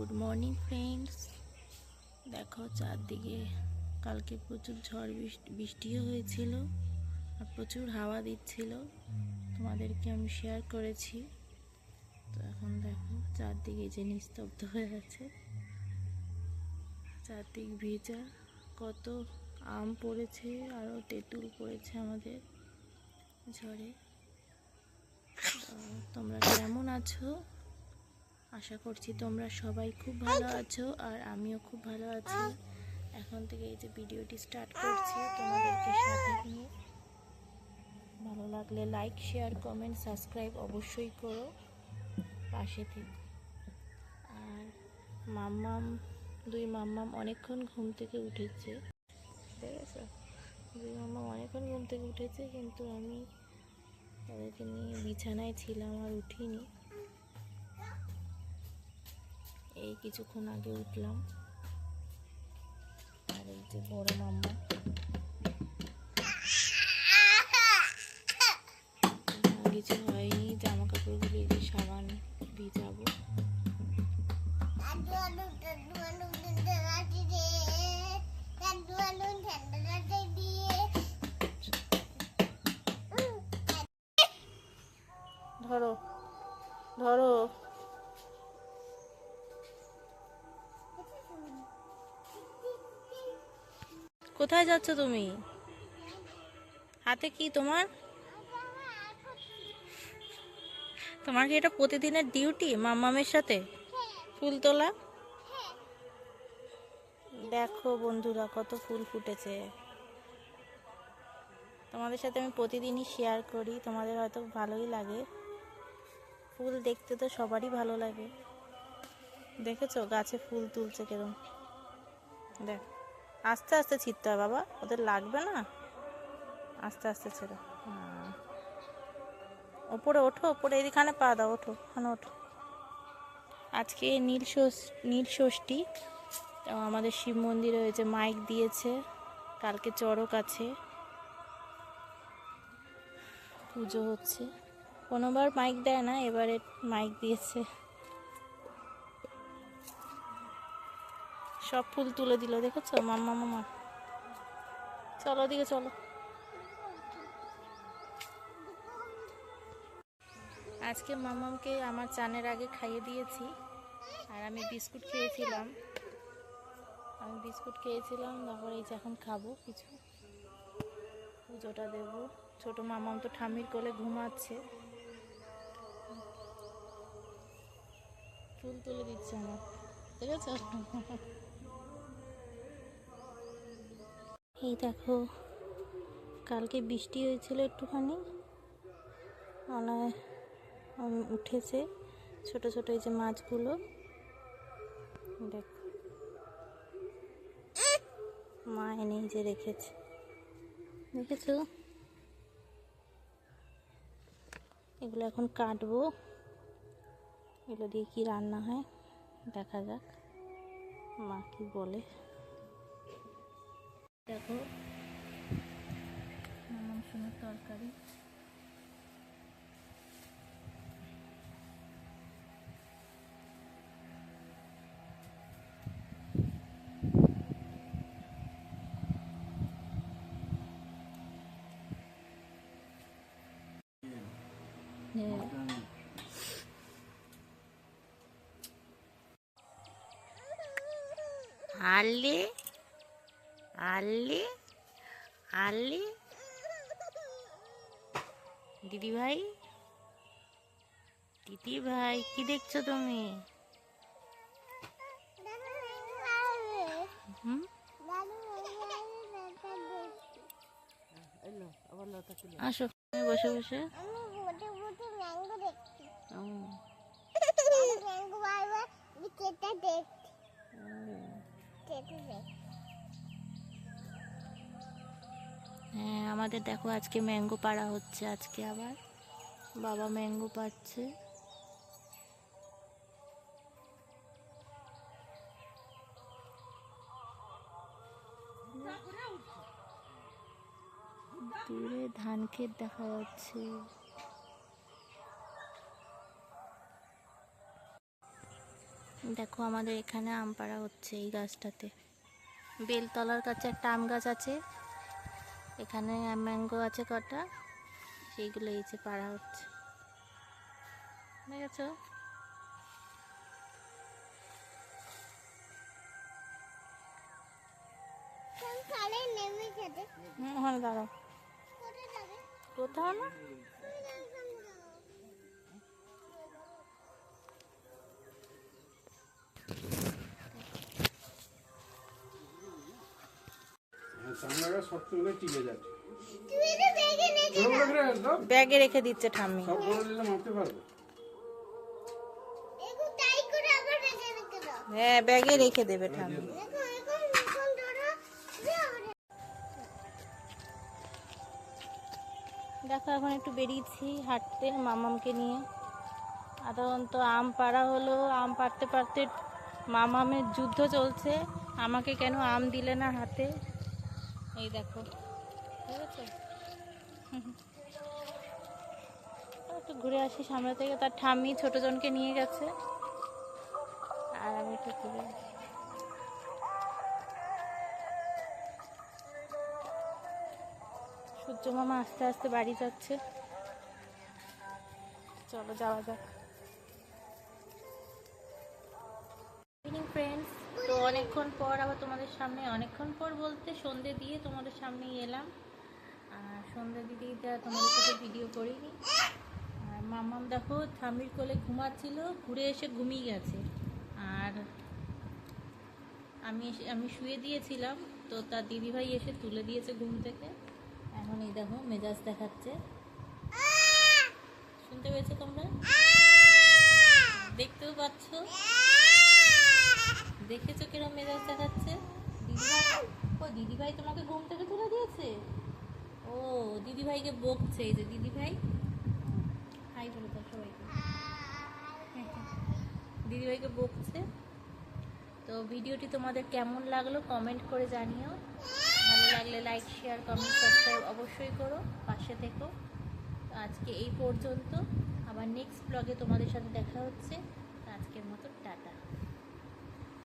Good morning friends দেখো চারদিকে, কালকে প্রচুর ঝড় বৃষ্টি, বৃষ্টিও হয়েছিল আর প্রচুর হাওয়া দিচ্ছিল। তোমাদেরকে আমি শেয়ার করেছি। তো এখন দেখো চারদিকে যে নিস্তব্ধ হয়ে আছে। চারদিক ভেজা, কত আম পড়েছে আরও তেঁতুল পড়েছে আমাদের ঝড়ে। তোমরা কেমন আছো? আশা করছি তোমরা সবাই খুব ভালো আছো আর আমিও খুব ভালো আছি। এখন থেকে এই যে ভিডিওটি স্টার্ট করছি তোমাদেরকে সাথে নিয়ে। ভালো লাগলে লাইক শেয়ার কমেন্ট সাবস্ক্রাইব অবশ্যই করো। পাশে থেকে। আর মাম্মাম, দুই মাম্মাম অনেকক্ষণ ঘুম থেকে উঠেছে। ঠিক আছে? দুই মাম্মাম অনেকক্ষণ ঘুম থেকে উঠেছে, কিন্তু আমি তাদেরকে নিয়ে বিছানায় ছিলাম আর উঠিনি। এই কিছুক্ষণ আগে উঠলাম। আর এই যে বড় মাম্মা। কিছু হয়নি জামা এই সাবান ভিজাবো Aduh, aduh, কোথায় যাচ্ছ তুমি? হাতে কি তোমার? তোমার কি এটা প্রতিদিনের ডিউটি মাম্মামের সাথে? ফুল তোলা? দেখো বন্ধুরা, কত ফুল ফুটেছে। তোমাদের সাথে আমি প্রতিদিনই শেয়ার করি, তোমাদের হয়তো ভালোই লাগে। ফুল দেখতে তো সবারই ভালো লাগে। দেখেছ? গাছে ফুল তুলছে কেরম। দেখ। আস্তে আস্তে ছিটতে হয় বাবা, ওদের লাগবে না? আস্তে আস্তে ছেড়ে। ওপরে ওঠো, ওপরে এদিখানে পা দাও, ওঠো ওখানে ওঠো। আজকে নীল নীল ষষ্ঠী, তো আমাদের শিব মন্দিরে হয়েছে মাইক দিয়েছে, কালকে চড়ক আছে। পুজো হচ্ছে। কোনোবার মাইক দেয় না, এবারে মাইক দিয়েছে। সব ফুল তুলে দিল, দেখেছ? মাম্মা মামা চলো ওদিকে, চলো। আজকে মামামকে আমার চানের আগে খাইয়ে দিয়েছি, আর আমি বিস্কুট খেয়েছিলাম। আমি বিস্কুট খেয়েছিলাম, তারপর এই যে এখন খাব কিছু। পুজোটা দেব। ছোট মামাম তো ঠামির কোলে ঘুমাচ্ছে। ফুল তুলে দিচ্ছে আমার ঠিক আছে এই দেখো, কালকে বৃষ্টি হয়েছিল একটুখানি। অনায় উঠেছে ছোট ছোট এই যে মাছগুলো। দেখো। মা এনে যে রেখেছে। দেখেছ? এগুলো এখন কাটবো। এগুলো দিয়ে কি রান্না হয়? দেখা যাক। মা কি বলে। দেখো। মাংসের তরকারি। হ্যাঁ আলে আলে। আলে দিদি ভাই দিদি ভাই কি দেখছ তুমি? আসো তুমি বসে বসে। দেখছি। আমাদের দেখো আজকে ম্যাঙ্গো পাড়া হচ্ছে, আজকে আবার বাবা ম্যাঙ্গো পাচ্ছে। দূরে ধান ক্ষেত দেখা যাচ্ছে। দেখো আমাদের এখানে আম পাড়া হচ্ছে এই গাছটাতে। বেলতলার কাছে একটা আম গাছ আছে এখানে ম্যাঙ্গো আছে কটা। সেইগুলো এই যে পাড়া হচ্ছে। দেখেছ হুম, ওখানে দাঁড়াও। কোথাও না। চামড়াটা শক্ত হলে টিকে যাচ্ছে। ব্যাগে রেখে দিচ্ছে ঠাম্মি। সব মাপতে পারব। হ্যাঁ ব্যাগে রেখে দেবে ঠাম্মি। এখন দেখো এখন একটু বেরিয়েছি হাঁটতে মামামকে নিয়ে। সাধারণত আম পাড়া হলো আম পাড়তে পারতে মামামের যুদ্ধ চলছে। আমাকে কেন আম দিলে না হাতে? এই দেখো। বুঝেছ একটু ঘুরে আসি সামনে থেকে। তার ঠাম্মি ছোটজনকে নিয়ে গেছে। আর আমি একটু ঘুরে। সূর্য মামা আস্তে আস্তে বাড়ি যাচ্ছে। চলো যাওয়া যাক। অনেকক্ষণ পর আবার তোমাদের সামনে, অনেকক্ষণ পর বলতে সন্ধে দিয়ে তোমাদের সামনেই এলাম। আর সন্ধে দিতে দিতে তোমাদের সাথে ভিডিও করিনি। আর মামাম দেখো থামির কোলে ঘুমাচ্ছিল, ঘুরে এসে ঘুমিয়ে গেছে। আর আমি আমি শুয়ে দিয়েছিলাম, তো তার দিদিভাই এসে তুলে দিয়েছে ঘুম থেকে। এখন এই দেখো মেজাজ দেখাচ্ছে। শুনতে পেয়েছ তোমরা? দেখতেও পাচ্ছ? দেখেছ কিরম মেজাজ দেখাচ্ছে? দিদিভাই ও, দিদিভাই তোমাকে ঘুম থেকে তুলে দিয়েছে? ও, দিদিভাইকে বকছে, এই যে দিদিভাই। হাই বলে দাও সবাইকে। দিদিভাইকে বকছে। তো ভিডিওটি তোমাদের কেমন লাগল কমেন্ট করে জানিও। ভালো লাগলে লাইক, শেয়ার, কমেন্ট, সাবস্ক্রাইব অবশ্যই করো, পাশে থেকো। তো আজকে এই পর্যন্ত। আবার নেক্সট ব্লগে তোমাদের সাথে দেখা হচ্ছে। আজকের মতো টাটা।